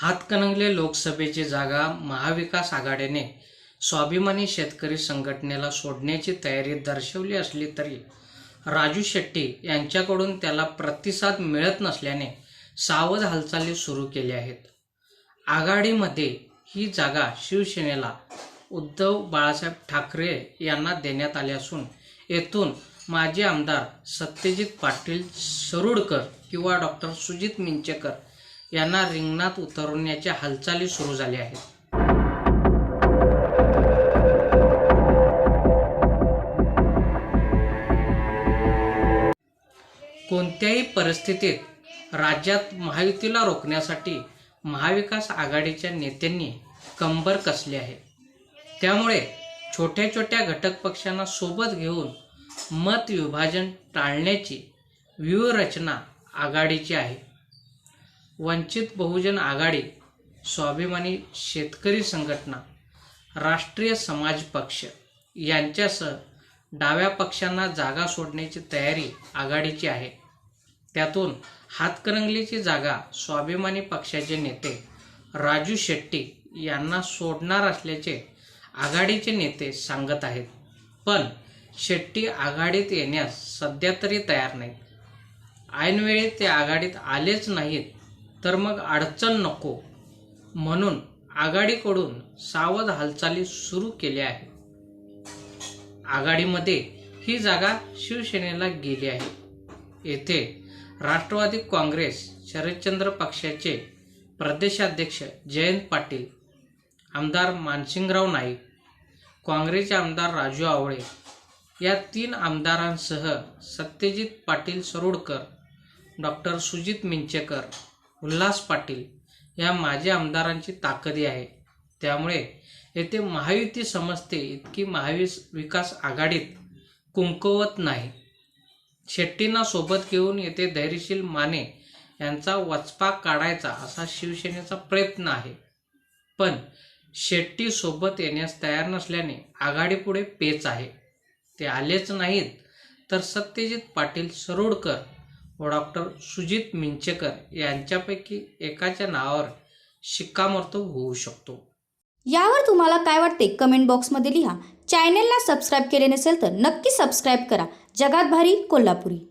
हातकणंगले लोकसभेची जागा महाविकास आघाडीने. स्वाभिमानी शेतकरी संघटनेला सोडण्याची तयारी दर्शवली असली तरी राजू शेट्टी यांच्याकडून त्याला प्रतिसाद मिळत नसल्याने सावध हालचाली सुरू केल्या आहेत. आघाडीमध्ये ही जागा शिवसेनेला उद्धव बाळासाहेब ठाकरे यांना देण्यात आली असून येथून माजी आमदार सत्यजित पाटील सरुडकर किंवा डॉक्टर सुजित मिंचेकर यांना रिंगणात उतरवण्याच्या हालचाली सुरू झाल्या आहेत. कोणत्याही परिस्थितीत राज्यात महायुतीला रोखण्यासाठी महाविकास आघाडीच्या नेत्यांनी कंबर कसली आहे? त्यामुळे छोट्या छोट्या घटक पक्षांना सोबत घेऊन मत विभाजन टाळण्याची व्यूहरचना आघाडीची आहे. वंचित बहुजन आघाडी स्वाभिमानी शेतकरी संघटना राष्ट्रीय समाज पक्ष यांच्यासह डाव्या पक्षांना जागा सोडण्याची तयारी आघाडीची आहे. त्यातून हातकरंगलीची जागा स्वाभिमानी पक्षाचे नेते राजू शेट्टी यांना सोडणार असल्याचे आघाडीचे नेते सांगत आहेत. पण शेट्टी आघाडीत येण्यास सध्या तरी तयार नाहीत. ऐनवेळी ते आघाडीत आलेच नाहीत तर मग अडचण नको. म्हणून आघाडीकडून सावध हालचाली सुरू केल्या आहेत. आघाडीमध्ये ही जागा शिवसेनेला गेली आहे. येथे राष्ट्रवादी काँग्रेस शरदचंद्र पक्षाचे प्रदेशाध्यक्ष जयंत पाटील आमदार मानसिंगराव नाईक काँग्रेसचे आमदार राजू आवळे या तीन आमदारांसह सत्यजित पाटील सरोडकर डॉक्टर सुजित मिंचेकर उल्हास पाटील या माजी आमदारांची ताकदी आहे. त्यामुळे येथे महायुती समजते इतकी महावीस विकास आघाडीत कुंकवत नाही. शेट्टींना सोबत घेऊन येथे धैर्यशील माने यांचा वचपा काढायचा असा शिवसेनेचा प्रयत्न आहे. पण शेट्टी सोबत येण्यास तयार नसल्याने आघाडीपुढे पेच आहे. ते आलेच नाहीत तर सत्यजित पाटील सरोडकर व डॉक्टर सुजित मिंचेकर यांच्यापैकी एकाच्या नावावर शिक्कामोर्तब होऊ शकतो. यावर तुम्हाला काय वाटते? कमेंट बॉक्समध्ये लिहा. चॅनेलला सबस्क्राईब केले नसेल तर नक्की सबस्क्राईब करा. जगात भारी कोल्हापुरी.